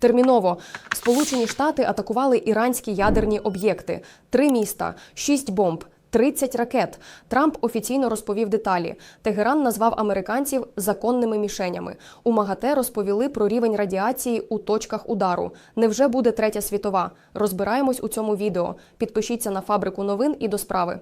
Терміново Сполучені Штати атакували іранські ядерні об'єкти: три міста, шість бомб. 30 ракет. Трамп офіційно розповів деталі. Тегеран назвав американців законними мішенями. У МАГАТЕ розповіли про рівень радіації у точках удару. Невже буде третя світова? Розбираємось у цьому відео. Підпишіться на фабрику новин і до справи.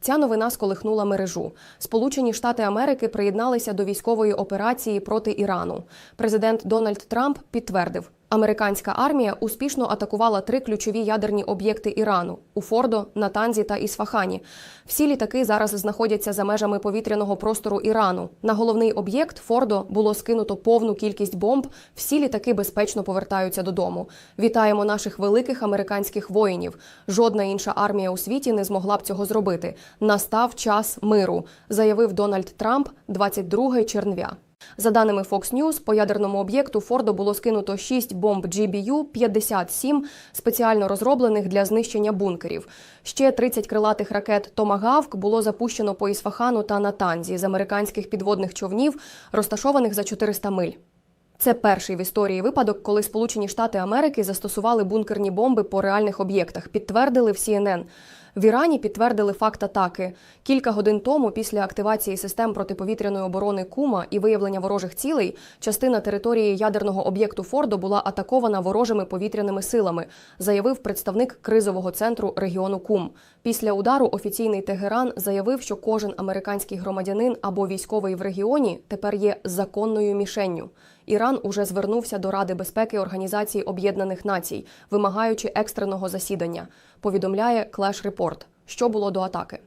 Ця новина сколихнула мережу. Сполучені Штати Америки приєдналися до військової операції проти Ірану. Президент Дональд Трамп підтвердив, американська армія успішно атакувала три ключові ядерні об'єкти Ірану у Фордо, Натанзі та Ісфахані. Всі літаки зараз знаходяться за межами повітряного простору Ірану. На головний об'єкт Фордо було скинуто повну кількість бомб. Всі літаки безпечно повертаються додому. Вітаємо наших великих американських воїнів. Жодна інша армія у світі не змогла б цього зробити. Настав час миру, заявив Дональд Трамп 22 червня. За даними Fox News, по ядерному об'єкту Фордо було скинуто 6 бомб GBU-57, спеціально розроблених для знищення бункерів. Ще 30 крилатих ракет Томагавк було запущено по Ісфахану та Натанзі з американських підводних човнів, розташованих за 400 миль. Це перший в історії випадок, коли Сполучені Штати Америки застосували бункерні бомби по реальних об'єктах. Підтвердили в CNN. В Ірані підтвердили факт атаки. Кілька годин тому, після активації систем протиповітряної оборони Кума і виявлення ворожих цілей, частина території ядерного об'єкту Фордо була атакована ворожими повітряними силами, заявив представник кризового центру регіону Кум. Після удару офіційний Тегеран заявив, що кожен американський громадянин або військовий в регіоні тепер є законною мішенню. Іран уже звернувся до Ради безпеки Організації Об'єднаних Націй, вимагаючи екстреного засідання. Повідомляє Clash Report, що було до атаки.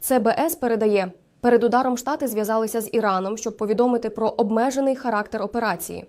ЦБС передає. Перед ударом штати зв'язалися з Іраном, щоб повідомити про обмежений характер операції.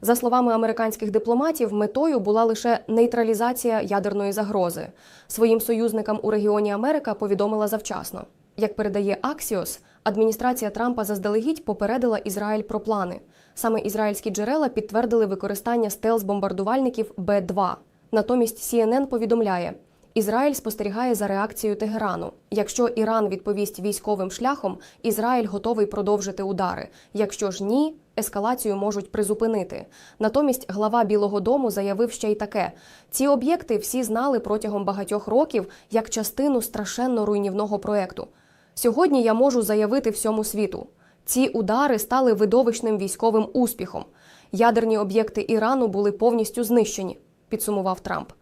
За словами американських дипломатів, метою була лише нейтралізація ядерної загрози. Своїм союзникам у регіоні Америка повідомила завчасно. Як передає Axios, адміністрація Трампа заздалегідь попередила Ізраїль про плани. Саме ізраїльські джерела підтвердили використання стелс-бомбардувальників Б-2. Натомість CNN повідомляє, Ізраїль спостерігає за реакцією Тегерану. Якщо Іран відповість військовим шляхом, Ізраїль готовий продовжити удари. Якщо ж ні, ескалацію можуть призупинити. Натомість глава Білого Дому заявив ще й таке: ці об'єкти всі знали протягом багатьох років як частину страшенно руйнівного проекту. Сьогодні я можу заявити всьому світу. Ці удари стали видовищним військовим успіхом. Ядерні об'єкти Ірану були повністю знищені, підсумував Трамп.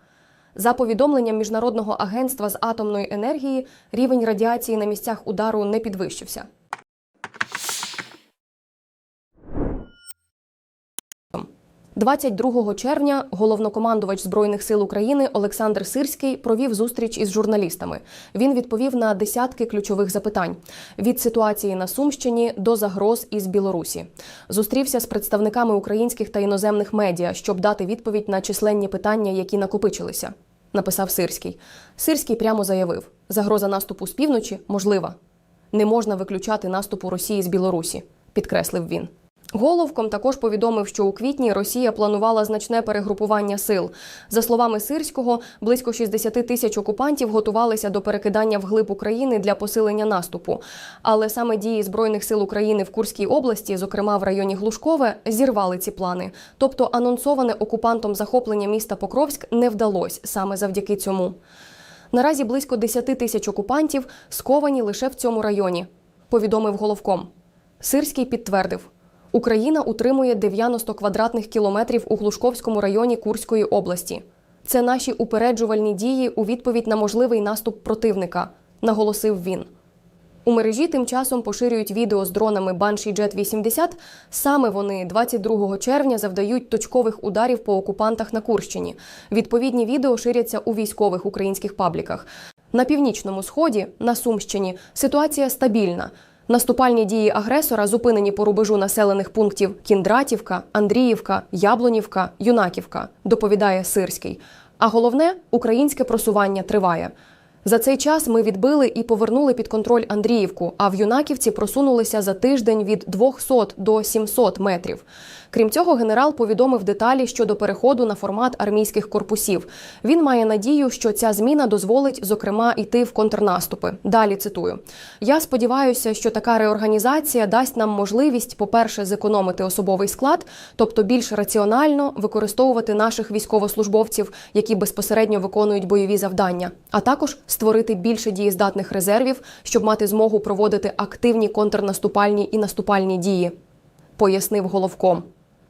За повідомленням міжнародного агентства з атомної енергії, рівень радіації на місцях удару не підвищився. – 22 червня головнокомандувач збройних сил України Олександр Сирський провів зустріч із журналістами. Він відповів на десятки ключових запитань від ситуації на Сумщині до загроз із Білорусі. Зустрівся з представниками українських та іноземних медіа, щоб дати відповідь на численні питання, які накопичилися. Написав Сирський. Сирський прямо заявив: загроза наступу з півночі можлива. Не можна виключати наступу Росії з Білорусі, підкреслив він. Головком також повідомив, що у квітні Росія планувала значне перегрупування сил. За словами Сирського, близько 60 тисяч окупантів готувалися до перекидання вглиб України для посилення наступу. Але саме дії збройних сил України в Курській області, зокрема в районі Глушкове, зірвали ці плани. Тобто анонсоване окупантом захоплення міста Покровськ не вдалося саме завдяки цьому. Наразі близько 10 тисяч окупантів сковані лише в цьому районі, повідомив головком. Сирський підтвердив. Україна утримує 90 квадратних кілометрів у Глушковському районі Курської області. Це наші упереджувальні дії у відповідь на можливий наступ противника, наголосив він. У мережі тим часом поширюють відео з дронами Banshee Jet 80. Саме вони 22 червня завдають точкових ударів по окупантах на Курщині. Відповідні відео ширяться у військових українських пабліках. На північному сході, на Сумщині, ситуація стабільна. Наступальні дії агресора зупинені по рубежу населених пунктів Кіндратівка, Андріївка, Яблунівка, Юнаківка, доповідає Сирський. А головне українське просування триває. За цей час ми відбили і повернули під контроль Андріївку, а в Юнаківці просунулися за тиждень від 200 до 700 метрів. Крім цього, генерал повідомив деталі щодо переходу на формат армійських корпусів. Він має надію, що ця зміна дозволить, зокрема, йти в контрнаступи. Далі цитую: я сподіваюся, що така реорганізація дасть нам можливість, по-перше, зекономити особовий склад, тобто більш раціонально використовувати наших військовослужбовців, які безпосередньо виконують бойові завдання, а також створити більше дієздатних резервів, щоб мати змогу проводити активні контрнаступальні і наступальні дії, пояснив головком.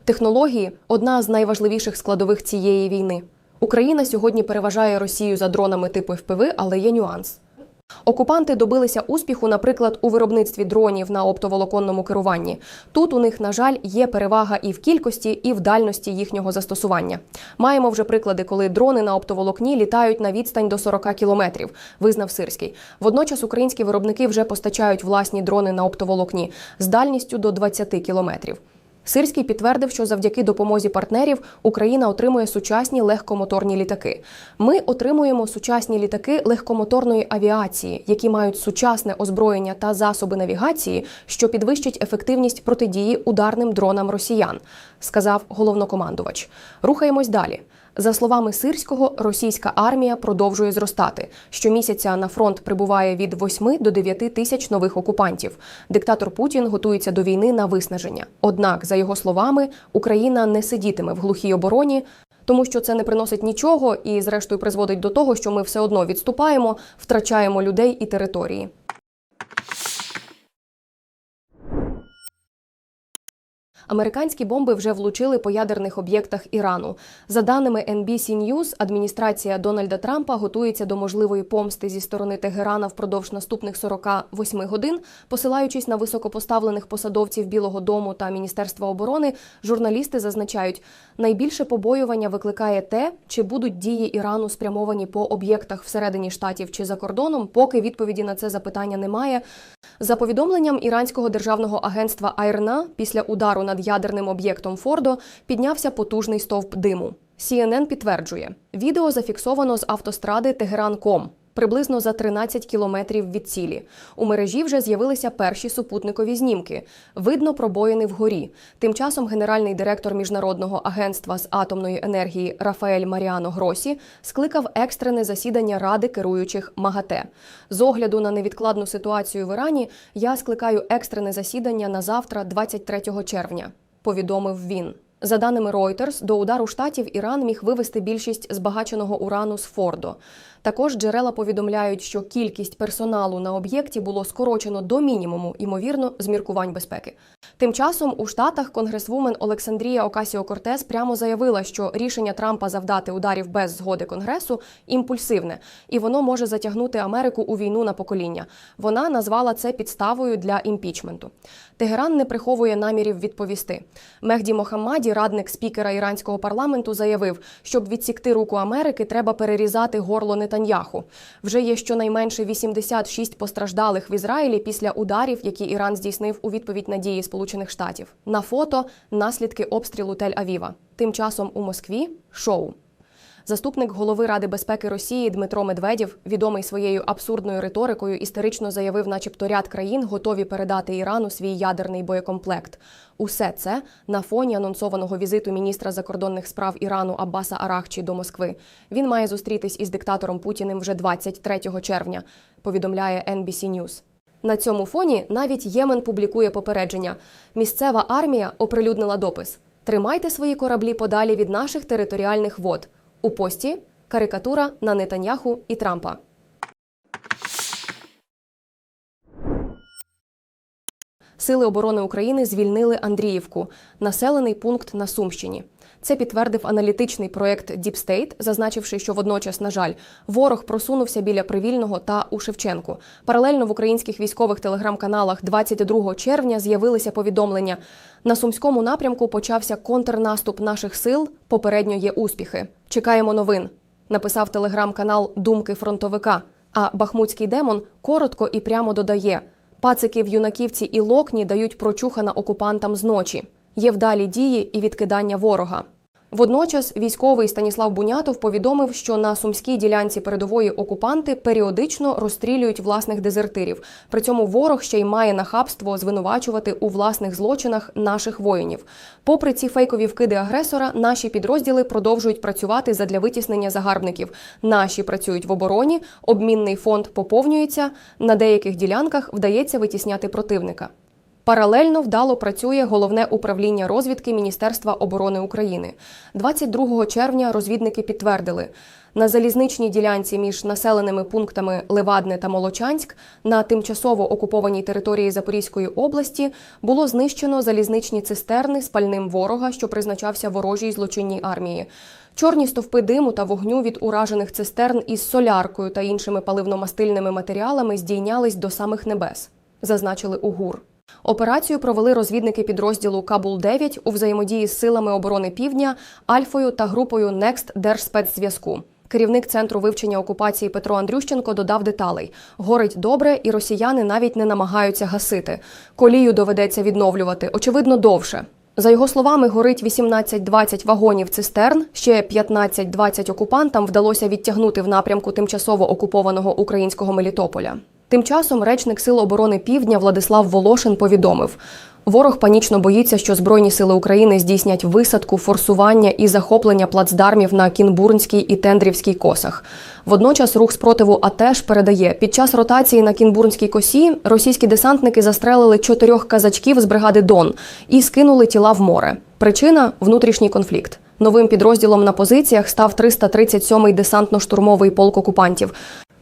Технології одна з найважливіших складових цієї війни. Україна сьогодні переважає Росію за дронами типу ФПВ, але є нюанс. Окупанти добилися успіху, наприклад, у виробництві дронів на оптоволоконному керуванні. Тут у них, на жаль, є перевага і в кількості, і в дальності їхнього застосування. Маємо вже приклади, коли дрони на оптоволокні літають на відстань до 40 кілометрів, визнав Сирський. Водночас українські виробники вже постачають власні дрони на оптоволокні з дальністю до 20 кілометрів. Сирський підтвердив, що завдяки допомозі партнерів Україна отримує сучасні легкомоторні літаки. Ми отримуємо сучасні літаки легкомоторної авіації, які мають сучасне озброєння та засоби навігації, що підвищить ефективність протидії ударним дронам росіян, сказав головнокомандувач. Рухаємось далі. За словами Сирського, російська армія продовжує зростати. Щомісяця на фронт прибуває від 8 до 9 тисяч нових окупантів. Диктатор Путін готується до війни на виснаження. Однак, за його словами, Україна не сидітиме в глухій обороні. Тому що це не приносить нічого і, зрештою, призводить до того, що ми все одно відступаємо, втрачаємо людей і території. Американські бомби вже влучили по ядерних об'єктах Ірану. За даними NBC News, адміністрація Дональда Трампа готується до можливої помсти зі сторони Тегерана впродовж наступних 48 годин, посилаючись на високопоставлених посадовців Білого Дому та Міністерства оборони. Журналісти зазначають, найбільше побоювання викликає те, чи будуть дії Ірану спрямовані по об'єктах всередині штатів чи за кордоном. Поки відповіді на це запитання немає. За повідомленням іранського державного агентства Айрна, після удару над ядерним об'єктом Фордо піднявся потужний стовп диму. CNN підтверджує, відео зафіксовано з автостради Тегеран.Ком. Приблизно за 13 кілометрів від цілі у мережі вже з'явилися перші супутникові знімки. Видно пробоїни вгорі. Тим часом генеральний директор міжнародного агентства з атомної енергії Рафаель Маріано Гросі скликав екстрене засідання ради керуючих МАГАТЕ. З огляду на невідкладну ситуацію в Ірані я скликаю екстрене засідання на завтра, 23 червня. Повідомив він. За даними Reuters, до удару штатів Іран міг вивести більшість збагаченого урану з Фордо. Також джерела повідомляють, що кількість персоналу на об'єкті було скорочено до мінімуму, ймовірно, з міркувань безпеки. Тим часом у Штатах конгресвумен Олександрія Окасіо Кортес прямо заявила, що рішення Трампа завдати ударів без згоди Конгресу імпульсивне, і воно може затягнути Америку у війну на покоління. Вона назвала це підставою для імпічменту. Тегеран не приховує намірів відповісти. Мехді Мохаммаді, радник спікера іранського парламенту, заявив, щоб відсікти руку Америки, треба перерізати горло Нетаньяху. Вже є щонайменше 86 постраждалих в Ізраїлі після ударів, які Іран здійснив у відповідь на дії Сполучених Штатів. На фото наслідки обстрілу Тель-Авіва. Тим часом у Москві шоу. Заступник голови Ради безпеки Росії Дмитро Медведєв, відомий своєю абсурдною риторикою, істерично заявив, начебто ряд країн готові передати Ірану свій ядерний боєкомплект. Усе це на фоні анонсованого візиту міністра закордонних справ Ірану Аббаса Арахчі до Москви. Він має зустрітись із диктатором Путіним вже 23 червня. Повідомляє NBC News. На цьому фоні навіть Ємен публікує попередження. Місцева армія оприлюднила допис: Тримайте свої кораблі подалі від наших територіальних вод. У пості карикатура на Нетаньяху і Трампа. Сили оборони України звільнили Андріївку, населений пункт на Сумщині. Це підтвердив аналітичний проєкт Deep State, зазначивши, що водночас, на жаль, ворог просунувся біля Привільного та у Шевченку. Паралельно в українських військових телеграм-каналах 22 червня з'явилися повідомлення. На сумському напрямку почався контрнаступ наших сил. Попередньо є успіхи. Чекаємо новин. Написав телеграм-канал Думки фронтовика. А Бахмутський демон коротко і прямо додає: пацики в юнаківці і локні дають прочухана окупантам зночі. Є вдалі дії і відкидання ворога. Водночас військовий Станіслав Бунятов повідомив, що на сумській ділянці передової окупанти періодично розстрілюють власних дезертирів. При цьому ворог ще й має нахабство звинувачувати у власних злочинах наших воїнів. Попри ці фейкові вкиди агресора, наші підрозділи продовжують працювати задля витіснення загарбників. Наші працюють в обороні, обмінний фонд поповнюється. На деяких ділянках вдається витісняти противника. Паралельно вдало працює головне управління розвідки Міністерства оборони України. 22 червня розвідники підтвердили, на залізничній ділянці між населеними пунктами Левадне та Молочанськ на тимчасово окупованій території Запорізької області було знищено залізничні цистерни з пальним ворога, що призначався ворожій злочинній армії. Чорні стовпи диму та вогню від уражених цистерн із соляркою та іншими паливно-мастильними матеріалами здійнялись до самих небес, зазначили у ГУР. Операцію провели розвідники підрозділу Кабул 9 у взаємодії з силами оборони Півдня, Альфою та групою Некст Держспецзв'язку. Керівник центру вивчення окупації Петро Андрющенко додав деталей: горить добре, і росіяни навіть не намагаються гасити. Колію доведеться відновлювати, очевидно, довше. За його словами, горить 18-20 вагонів цистерн. Ще 15-20 окупантам вдалося відтягнути в напрямку тимчасово окупованого українського Мелітополя. Тим часом речник Сил оборони Півдня Владислав Волошин повідомив: ворог панічно боїться, що Збройні сили України здійснять висадку, форсування і захоплення плацдармів на Кінбурнській і Тендрівській косах. Водночас рух спротиву АТЕШ передає, під час ротації на Кінбурнській косі російські десантники застрелили чотирьох казачків з бригади Дон і скинули тіла в море. Причина внутрішній конфлікт. Новим підрозділом на позиціях став 337-й десантно-штурмовий полк окупантів.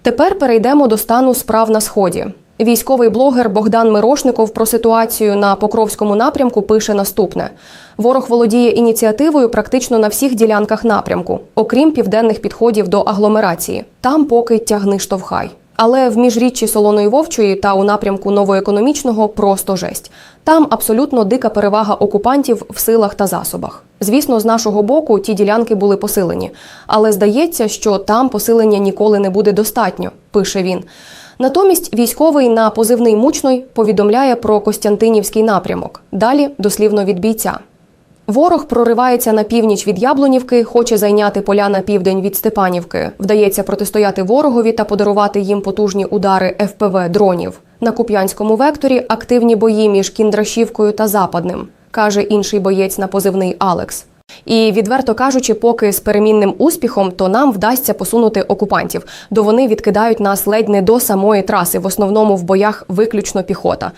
Тепер перейдемо до стану справ на сході. Військовий блогер Богдан Мирошников про ситуацію на Покровському напрямку пише наступне: ворог володіє ініціативою практично на всіх ділянках напрямку, окрім південних підходів до агломерації. Там поки тягни штовхай. Але в міжріччі Солоної Вовчої та у напрямку новоекономічного просто жесть. Там абсолютно дика перевага окупантів в силах та засобах. Звісно, з нашого боку ті ділянки були посилені, але здається, що там посилення ніколи не буде достатньо, пише він. Натомість військовий на позивний мучной повідомляє про Костянтинівський напрямок. Далі дослівно від бійця. Ворог проривається на північ від Яблунівки, хоче зайняти поля на південь від Степанівки. Вдається протистояти ворогові та подарувати їм потужні удари ФПВ дронів. На Куп'янському векторі активні бої між Кіндрашівкою та Западним, каже інший боєць на позивний Алекс. І відверто кажучи, поки з перемінним успіхом, то нам вдасться посунути окупантів, до вони відкидають нас ледь не до самої траси, в основному в боях виключно піхота.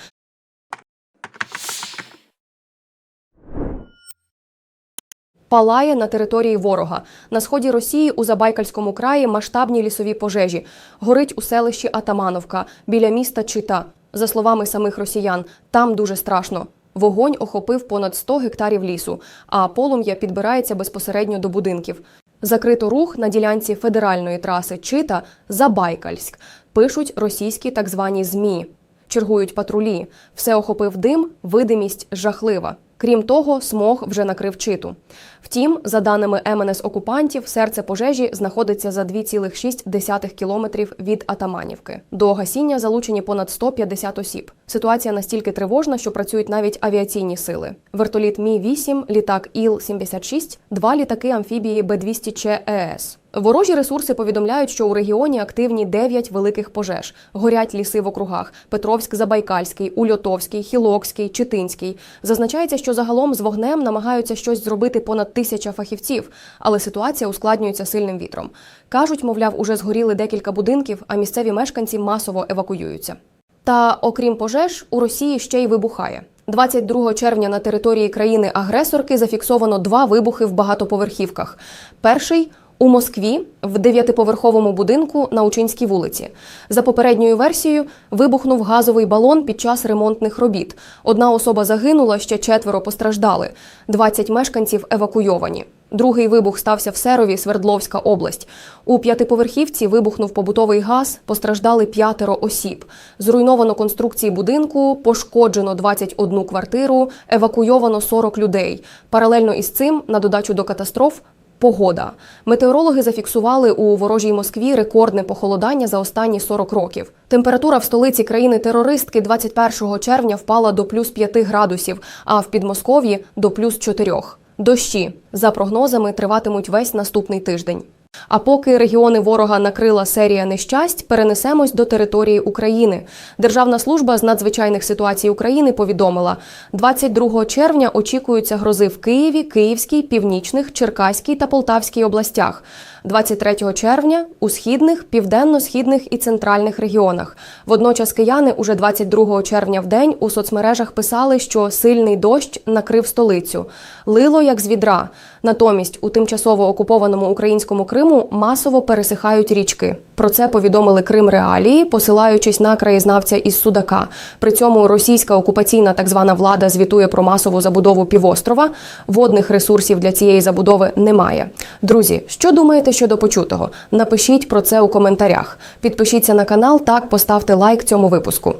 Палає на території ворога. На сході Росії у Забайкальському краї масштабні лісові пожежі. Горить у селищі Атамановка біля міста Чита. За словами самих росіян, там дуже страшно. Вогонь охопив понад 100 гектарів лісу, а полум'я підбирається безпосередньо до будинків. Закрито рух на ділянці федеральної траси Чита Забайкальськ. Пишуть російські так звані ЗМІ. Чергують патрулі. Все охопив дим, видимість жахлива. Крім того, смог вже накрив читу. Втім, за даними МНС окупантів, серце пожежі знаходиться за 2,6 кілометрів від Атаманівки. До гасіння залучені понад 150 осіб. Ситуація настільки тривожна, що працюють навіть авіаційні сили. Вертоліт Мі 8 літак Іл-76, два літаки амфібії Б-200Ч ЕС. Ворожі ресурси повідомляють, що у регіоні активні 9 великих пожеж. Горять ліси в округах: Петровськ-Забайкальський, Ульотовський, Хілокський, Читинський. Зазначається, що загалом з вогнем намагаються щось зробити понад тисяча фахівців, але ситуація ускладнюється сильним вітром. Кажуть, мовляв, уже згоріли декілька будинків, а місцеві мешканці масово евакуюються. Та окрім пожеж, у Росії ще й вибухає. 22 червня на території країни-агресорки зафіксовано два вибухи в багатоповерхівках. Перший у Москві в дев'ятиповерховому будинку на Учинській вулиці. За попередньою версією, вибухнув газовий балон під час ремонтних робіт. Одна особа загинула, ще четверо постраждали. 20 мешканців евакуйовані. Другий вибух стався в Серові, Свердловська область. У п'ятиповерхівці вибухнув побутовий газ, постраждали п'ятеро осіб. Зруйновано конструкції будинку, пошкоджено 21 квартиру, евакуйовано 40 людей. Паралельно із цим, на додачу до катастроф, Погода. Метеорологи зафіксували у ворожій Москві рекордне похолодання за останні 40 років. Температура в столиці країни-терористки 21 червня впала до плюс 5 градусів, а в Підмосков'ї до плюс 4. Дощі за прогнозами триватимуть весь наступний тиждень. А поки регіони ворога накрила серія нещасть, перенесемось до території України. Державна служба з надзвичайних ситуацій України повідомила, 22 червня очікуються грози в Києві, Київській, Північних, Черкаській та Полтавській областях. 23 червня у східних, південно-східних і центральних регіонах. Водночас кияни уже 22 червня в день у соцмережах писали, що сильний дощ накрив столицю. Лило як з відра. Натомість у тимчасово окупованому українському Криму масово пересихають річки. Про це повідомили Крим Реалії, посилаючись на краєзнавця із Судака. При цьому російська окупаційна так звана влада звітує про масову забудову півострова. Водних ресурсів для цієї забудови немає. Друзі, що думаєте щодо почутого? Напишіть про це у коментарях. Підпишіться на канал, так поставте лайк цьому випуску.